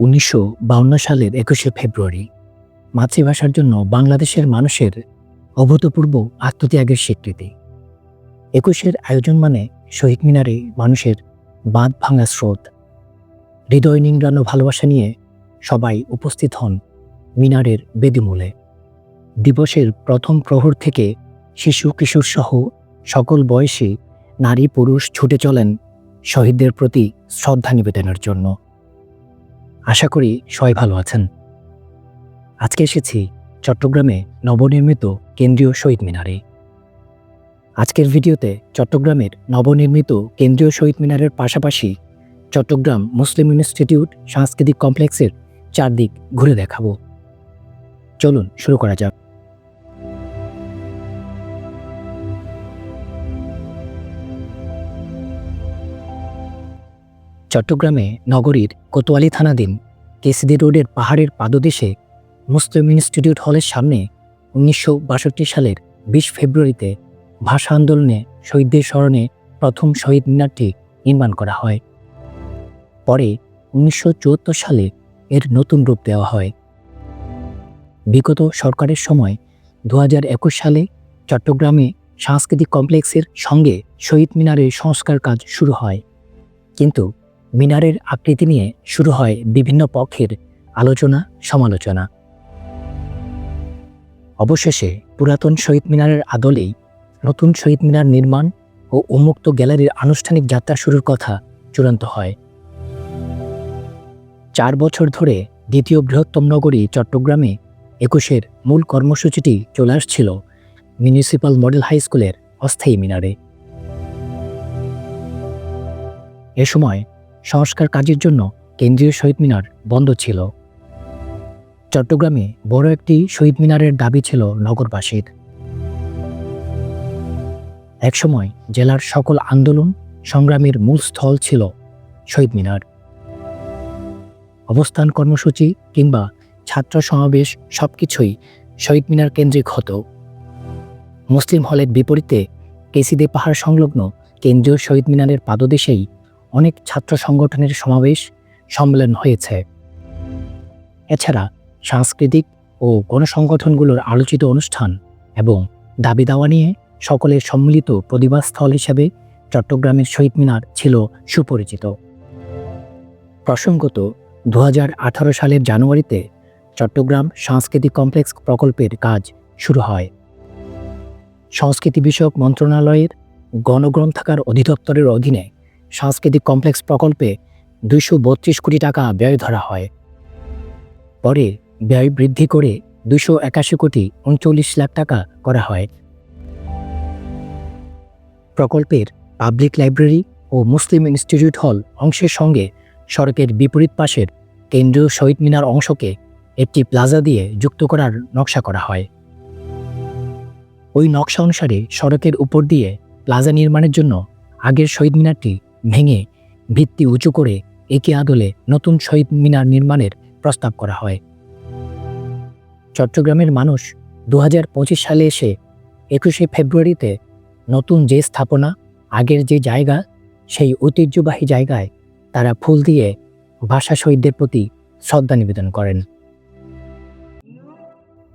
উনিশশো সালের একুশে ফেব্রুয়ারি। মাতৃভাষার জন্য বাংলাদেশের মানুষের অভূতপূর্ব আত্মত্যাগের স্বীকৃতি। একুশের আয়োজন মানে শহীদ মিনারে মানুষের বাঁধ ভাঙা স্রোত। হৃদয় নিংড়ানো ভালোবাসা নিয়ে সবাই উপস্থিত হন মিনারের বেদিমূলে। দিবসের প্রথম প্রহর থেকে শিশু, কিশোর সহ সকল বয়সী নারী, পুরুষ ছুটে চলেন শহীদদের প্রতি শ্রদ্ধা নিবেদনের জন্য। আশা করি সবাই ভালো আছেন। আজকে এসেছি চট্টগ্রামে নবনির্মিত কেন্দ্রীয় শহীদ মিনারে। আজকের ভিডিওতে চট্টগ্রামের নবনির্মিত কেন্দ্রীয় শহীদ মিনারের পাশাপাশি চট্টগ্রাম মুসলিম ইনস্টিটিউট সাংস্কৃতিক কমপ্লেক্সের চারদিক ঘুরে দেখাবো। চলুন শুরু করা যাক। চট্টগ্রামে নগরীর কোতোয়ালি থানাধীন কেসিদি রোডের পাহাড়ের পাদদেশে মুসলিম ইনস্টিটিউট হলের সামনে উনিশশো বাষট্টি সালের বিশ ফেব্রুয়ারিতে ভাষা আন্দোলনে শহীদদের স্মরণে প্রথম শহীদ মিনারটি নির্মাণ করা হয়। পরে উনিশশো চুয়াত্তর সালে এর নতুন রূপ দেওয়া হয়। বিগত সরকারের সময় দু হাজার একুশ সালে চট্টগ্রামে সাংস্কৃতিক কমপ্লেক্সের সঙ্গে শহীদ মিনারের সংস্কার কাজ শুরু হয়। কিন্তু মিনারের আকৃতি নিয়ে শুরু হয় বিভিন্ন পক্ষের আলোচনা, সমালোচনা। অবশেষে পুরাতন শহীদ মিনারের আদলেই নতুন শহীদ মিনার নির্মাণ ও উন্মুক্ত গ্যালারির আনুষ্ঠানিক যাত্রা শুরুর কথা চূড়ান্ত হয়। চার বছর ধরে দ্বিতীয় বৃহত্তম নগরী চট্টগ্রামে একুশের মূল কর্মসূচিটি চলে আসছিল মিউনিসিপ্যাল মডেল হাই স্কুলের অস্থায়ী মিনারে। এ সময় সংস্কার কাজের জন্য কেন্দ্রীয় শহীদ মিনার বন্ধ ছিল। চট্টগ্রামে বড় একটি শহীদ মিনারের দাবি ছিল নগরবাসীর। একসময় জেলার সকল আন্দোলন সংগ্রামের মূল স্থল ছিল শহীদ মিনার। অবস্থান কর্মসূচি কিংবা ছাত্র সমাবেশ সবকিছুই শহীদ মিনার কেন্দ্রিক হতো। মুসলিম হলের বিপরীতে কেসিদে পাহাড় সংলগ্ন কেন্দ্রীয় শহীদ মিনারের পাদদেশেই অনেক ছাত্র সংগঠনের সমাবেশ সম্মেলন হয়েছে। এছাড়া সাংস্কৃতিক ও গণসংগঠনগুলোর আলোচিত অনুষ্ঠান এবং দাবি দাওয়া নিয়ে সকলের সম্মিলিত প্রতিবাদস্থল হিসেবে চট্টগ্রামের শহীদ মিনার ছিল সুপরিচিত। প্রসঙ্গত দু হাজার আঠারো সালের জানুয়ারিতে চট্টগ্রাম সাংস্কৃতিক কমপ্লেক্স প্রকল্পের কাজ শুরু হয়। সংস্কৃতি বিষয়ক মন্ত্রণালয়ের গণগ্রন্থাগার অধিদপ্তরের অধীনে সাংস্কৃতিক কমপ্লেক্স প্রকল্পে দুইশো বত্রিশ কোটি টাকা ব্যয় ধরা হয়। পরে ব্যয় বৃদ্ধি করে দুশো একাশি কোটি উনচল্লিশ লাখ টাকা করা হয়। প্রকল্পের পাবলিক লাইব্রেরি ও মুসলিম ইনস্টিটিউট হল অংশের সঙ্গে সড়কের বিপরীত পাশের কেন্দ্রীয় শহীদ মিনার অংশকে একটি প্লাজা দিয়ে যুক্ত করার নকশা করা হয়। ওই নকশা অনুসারে সড়কের উপর দিয়ে প্লাজা নির্মাণের জন্য আগের শহীদ মিনারটি ভেঙে ভিত্তি উঁচু করে একে আদলে নতুন শহীদ মিনার নির্মাণের প্রস্তাব করা হয়। চট্টগ্রামের মানুষ দু হাজার পঁচিশ সালে এসে একুশে ফেব্রুয়ারিতে নতুন যে স্থাপনা, আগের যে জায়গা, সেই ঐতিহ্যবাহী জায়গায় তারা ফুল দিয়ে ভাষা শহীদদের প্রতি শ্রদ্ধা নিবেদন করেন।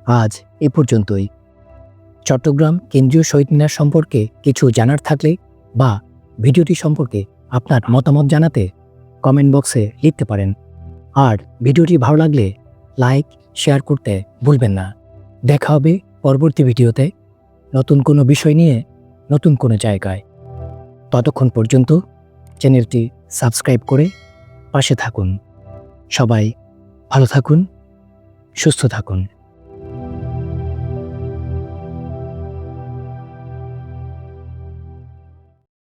আজ এ পর্যন্তই। চট্টগ্রাম কেন্দ্রীয় শহীদ মিনার সম্পর্কে কিছু জানার থাকলে বা ভিডিওটি সম্পর্কে আপনার মতামত জানাতে কমেন্ট বক্সে লিখতে পারেন। আর ভিডিওটি ভালো লাগলে লাইক শেয়ার করতে ভুলবেন না। দেখা হবে পরবর্তী ভিডিওতে নতুন কোনো বিষয় নিয়ে নতুন কোনো জায়গায়। ততক্ষণ পর্যন্ত চ্যানেলটি সাবস্ক্রাইব করে পাশে থাকুন। সবাই ভালো থাকুন, সুস্থ থাকুন।